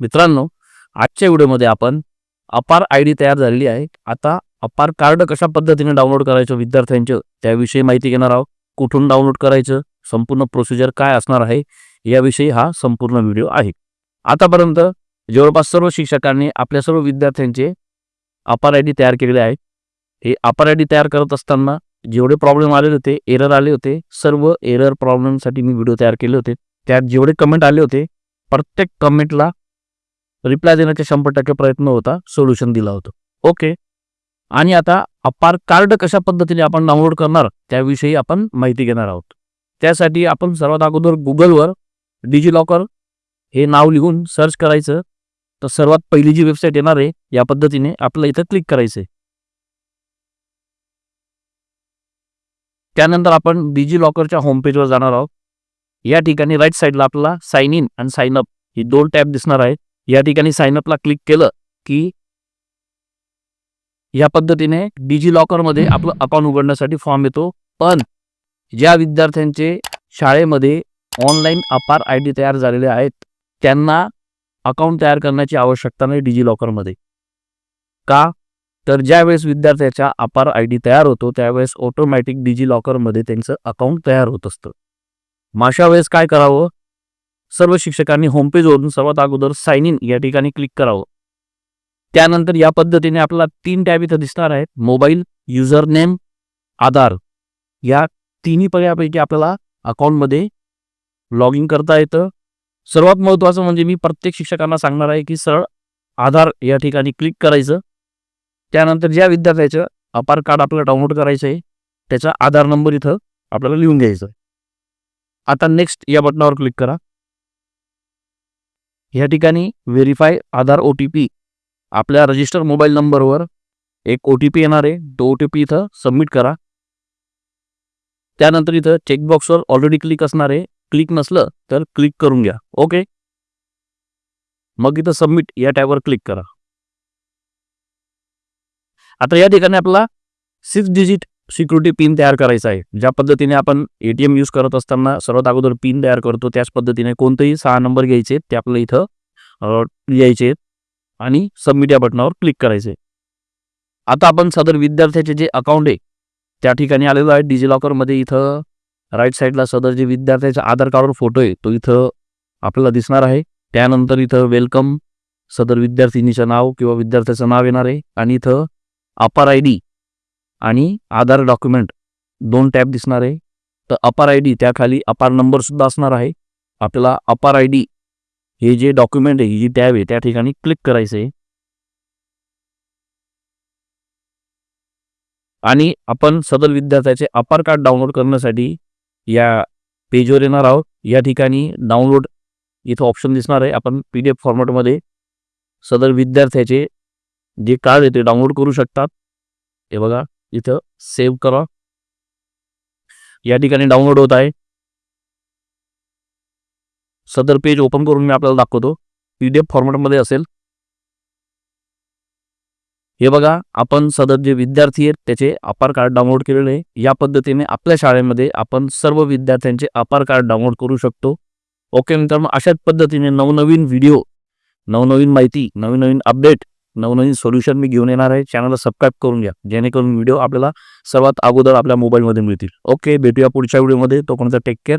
मित्रांनो आजच्या व्हिडिओमध्ये आपण अपार आय डी तयार झालेली आहे. आता अपार कार्ड कशा पद्धतीने डाउनलोड करायचं विद्यार्थ्यांचं त्याविषयी माहिती घेणार आहोत. कुठून डाउनलोड करायचं संपूर्ण प्रोसिजर काय असणार आहे याविषयी हा संपूर्ण व्हिडिओ आहे. आतापर्यंत जवळपास सर्व शिक्षकांनी आपल्या सर्व विद्यार्थ्यांचे अपार आय डी तयार केलेले आहे हे अपार आय डी तयार करत असताना जेवढे प्रॉब्लेम आलेले होते एरर आले होते सर्व एरर प्रॉब्लेमसाठी मी व्हिडिओ तयार केले होते. त्यात जेवढे कमेंट आले होते प्रत्येक कमेंटला रिप्लाय देण्याचा शंभर टक्के प्रयत्न होता सोल्युशन दिला होतं. ओके आणि आता अपार कार्ड कशा पद्धतीने आपण डाउनलोड करणार त्याविषयी आपण माहिती घेणार आहोत. त्यासाठी आपण सर्वात अगोदर गुगलवर डिजिलॉकर हे नाव लिहून सर्च करायचं. तर सर्वात पहिली जी वेबसाईट येणार आहे या पद्धतीने आपल्याला इथं क्लिक करायचं त्यानंतर आपण डिजिलॉकरच्या होमपेजवर जाणार आहोत. या ठिकाणी राईट साईडला आपल्याला साइन इन आणि साईन अप ही दोन टॅब दिसणार आहेत. या ठिकाणी साइनअपला क्लिक केलं की या पद्धतीने डिजिलॉकरमध्ये आपलं अकाउंट उघडण्यासाठी फॉर्म येतो. पण ज्या विद्यार्थ्यांचे शाळेमध्ये ऑनलाईन अपार आय डी तयार झालेले आहेत त्यांना अकाउंट तयार करण्याची आवश्यकता नाही डिजिलॉकरमध्ये का? तर ज्यावेळेस विद्यार्थ्याचा अपार आय डी तयार होतो त्यावेळेस ऑटोमॅटिक डिजिलॉकरमध्ये त्यांचं अकाउंट तयार होत असतं. मग अशा वेळेस काय करावं? सर्व शिक्षकांनी होमपेजवरून सर्वात अगोदर साइन इन या ठिकाणी क्लिक करावं. त्यानंतर या पद्धतीने आपल्याला तीन टॅब इथं दिसणार आहेत. Mobile user name Aadhaar. या तिन्ही पर्यायापैकी आपल्याला अकाउंटमध्ये लॉग इन करता येतं. सर्वात महत्त्वाचं म्हणजे मी प्रत्येक शिक्षकांना सांगणार आहे की सरळ आधार या ठिकाणी क्लिक करायचं. त्यानंतर ज्या विद्यार्थ्याचं अपार कार्ड आपल्याला डाउनलोड करायचं आहे त्याचा आधार नंबर इथं आपल्याला लिहून घ्यायचा आहे. आता नेक्स्ट या बटनावर क्लिक करा. या ठिकाणी verify Aadhaar O T P आपल्या रजिस्टर मोबाईल नंबरवर एक ओ टी पी येणार आहे. तो ओ टी पी इथं सबमिट करा. त्यानंतर इथं चेकबॉक्सवर ऑलरेडी क्लिक असणार आहे. क्लिक नसलं तर क्लिक करून घ्या. ओके मग इथं सबमिट या टॅबवर क्लिक करा. आता या ठिकाणी आपला सिक्स डिजिट सिक्युरिटी पिन तयार करायचा आहे. ज्या पद्धतीने आपण एटीएम यूज करत असताना सर्वात अगोदर पिन तयार करतो त्याच पद्धतीने कोणतेही सहा नंबर घ्यायचे ते आपल्याला इथं यायचे लिहायचे आणि सबमिट या बटनावर क्लिक करायचे आता आपण सदर विद्यार्थ्याचे जे अकाउंट आहे त्या ठिकाणी आलेलो आहे. डिजिलॉकरमध्ये इथं राईट साईडला सदर जे विद्यार्थ्याच्या आधार कार्डवर फोटो आहे तो इथं आपल्याला दिसणार आहे. त्यानंतर इथं वेलकम सदर विद्यार्थिनीचं नाव किंवा विद्यार्थ्याचं नाव येणार आहे आणि इथं अपार आय डी आणि आधार डॉक्युमेंट दोन टॅब दिसणार आहे. तर अपार आय डी त्याखाली अपार नंबर सुद्धा असणार आहे. आपल्याला अपार आय डी हे जे डॉक्युमेंट आहे ही जी टॅब आहे त्या ठिकाणी क्लिक करायचं आहे आणि आपण सदर विद्यार्थ्याचे अपार कार्ड डाउनलोड करण्यासाठी या पेजवर येणार आहोत. या ठिकाणी डाउनलोड इथं ऑप्शन दिसणार आहे. आपण पी डी एफ फॉर्मॅटमध्ये सदर विद्यार्थ्याचे जे कार्ड आहे ते डाउनलोड करू शकतात. हे बघा. इथं सेव्ह करा. या ठिकाणी डाउनलोड होत आहे. सदर पेज ओपन करून मी आपल्याला दाखवतो. पी डी एफ फॉर्मॅटमध्ये असेल. हे बघा आपण सदर जे विद्यार्थी आहेत त्याचे अपार कार्ड डाउनलोड केलेले आहे. या पद्धतीने आपल्या शाळेमध्ये आपण सर्व विद्यार्थ्यांचे अपार कार्ड डाउनलोड करू शकतो. ओके मित्रांनो अशाच पद्धतीने नवनवीन व्हिडिओ नवनवीन माहिती नवीन नवीन अपडेट नवनवीन सोल्युशन मी घेऊन येणार आहे. चॅनलला सबस्क्राईब करून घ्या. जेणेकरून व्हिडिओ आपल्याला सर्वात अगोदर आपल्या मोबाईलमध्ये मिळतील. ओके भेटूया पुढच्या व्हिडिओमध्ये तोपर्यंत टेक केअर